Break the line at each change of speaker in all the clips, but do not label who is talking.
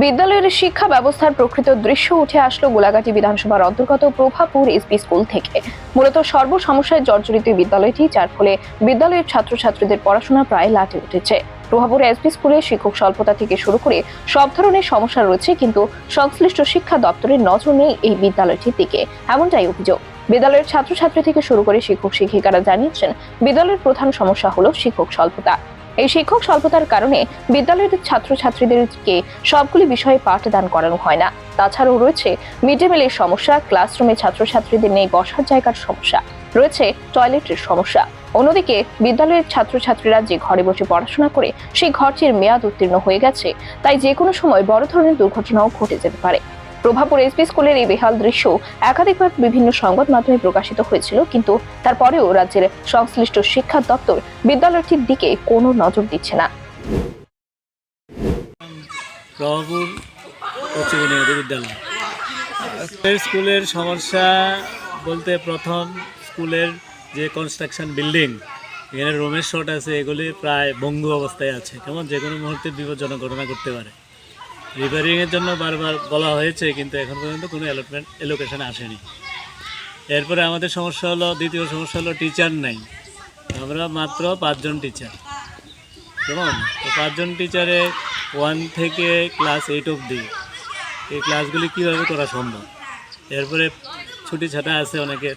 বিদ্যালয়ের শিক্ষা ব্যবস্থার প্রকৃত দৃশ্য উঠে আসলো গোলাঘাটি বিধানসভার অন্তর্গত প্রভাপুর এসপি স্কুল থেকে। মূলত সর্বসমস্যায় জর্জরিত বিদ্যালয়টি, যার ফলে বিদ্যালয়ের ছাত্রছাত্রীদের পড়াশোনা প্রায় লাটে উঠেছে। প্রভাপুর এসপি স্কুলে শিক্ষক স্বল্পতা থেকে শুরু করে সব ধরনের সমস্যা রয়েছে, কিন্তু সংশ্লিষ্ট শিক্ষা দপ্তরের নজর নেই এই বিদ্যালয়টির দিকে, এমনটাই অভিযোগ। বিদ্যালয়ের ছাত্রছাত্রী থেকে শুরু করে শিক্ষক শিক্ষিকারা জানিয়েছেন, বিদ্যালয়ের প্রধান সমস্যা হলো শিক্ষক স্বল্পতা। এই শিক্ষক স্বল্পতার কারণে বিদ্যালয়ের ছাত্রছাত্রীদেরকে সবগুলি বিষয়ে পাঠদান করানো হয় না। তাছাড়াও রয়েছে মিড ডে মিলের সমস্যা, ক্লাসরুমে ছাত্রছাত্রীদের নেই বসার জায়গার সমস্যা, রয়েছে টয়লেটের সমস্যা। অন্যদিকে বিদ্যালয়ের ছাত্রছাত্রীরা যে ঘরে বসে পড়াশোনা করে, সেই ঘরটির মেয়াদ উত্তীর্ণ হয়ে গেছে। তাই যে কোনো সময় বড় ধরনের দুর্ঘটনাও ঘটে যেতে পারে। প্রভাপুর এসপি স্কুলের এই বেহাল দৃশ্য একাধিকবার বিভিন্ন সংবাদ মাধ্যমে প্রকাশিত হয়েছিল, কিন্তু তারপরেও রাজ্যের সংশ্লিষ্ট শিক্ষা দপ্তর বিদ্যালয়টির দিকে কোনো নজর দিচ্ছে না।
বিদ্যালয়। স্কুলের সমস্যা বলতে প্রথম স্কুলের যে কনস্ট্রাকশন বিল্ডিং এখানে রুমের শর্ট আছে, এগুলি প্রায় ভঙ্গু অবস্থায় আছে। কেমন? যে কোনো মুহূর্তে বিপজ্জনক ঘটনা করতে পারে। রিপেয়ারিংয়ের জন্য বারবার বলা হয়েছে, কিন্তু এখন পর্যন্ত কোনো অ্যালটমেন্ট এলোকেশন আসেনি। এরপরে আমাদের সমস্যা হলো, দ্বিতীয় সমস্যা হলো টিচার নাই। আমরা মাত্র পাঁচজন টিচার কেমন? তো পাঁচজন টিচারে ওয়ান থেকে ক্লাস এইট অবধি এই ক্লাসগুলি কীভাবে করা সম্ভব? এরপরে ছুটি ছাটা আছে অনেকের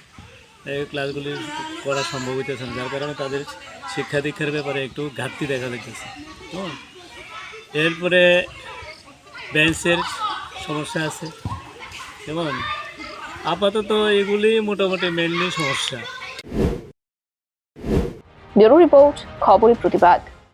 এই ক্লাসগুলি করা সম্ভব হইতেছে না। যার কারণে তাদের শিক্ষা দীক্ষার ব্যাপারে একটু ঘাটতি দেখা কেমন? এরপরে বেঞ্চের সমস্যা আছে। কেমন? আপাতত এগুলি মোটামুটি মেনলি সমস্যা।
ব্যুরো রিপোর্ট খবরের প্রতিবাদ।